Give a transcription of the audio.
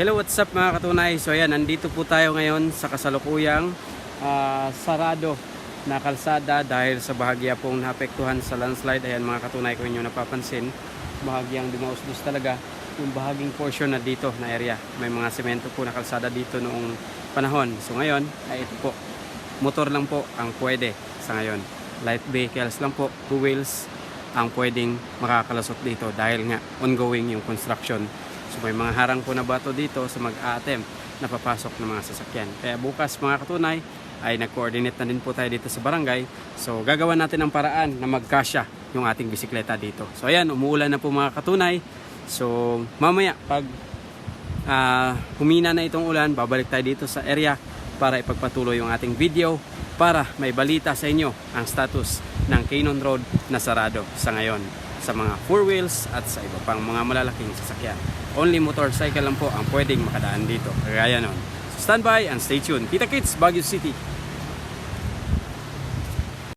Hello, what's up mga katunay? So ayan, nandito po tayo ngayon sa kasalukuyang ah, sarado na kalsada dahil sa bahagya pong naapektuhan sa landslide. Ayan mga katunay kung inyo napapansin, bahagyang dumausdos talaga yung bahaging portion na dito na area. May mga semento po na kalsada dito noong panahon. So ngayon, ay ito po, motor lang po ang pwede sa ngayon. Light vehicles lang po, two wheels ang pwedeng makakalasot dito dahil nga ongoing yung construction. So may mga harang po na bato dito sa mag-a-attempt na papasok ng mga sasakyan. Kaya bukas mga katunay ay nag-coordinate na din po tayo dito sa barangay. So gagawa natin ang paraan na magkasya yung ating bisikleta dito. So ayan, umuulan na po mga katunay. So mamaya pag ah, humina na itong ulan, babalik tayo dito sa area para ipagpatuloy yung ating video para may balita sa inyo ang status ng Canon Road na sarado sa ngayon sa mga four wheels at sa iba pang mga malalaking sasakyan. Only motorcycle lang po ang pwedeng makadaan dito. Kagaya nun. So stand by and stay tuned. Kita Kids, Baguio City.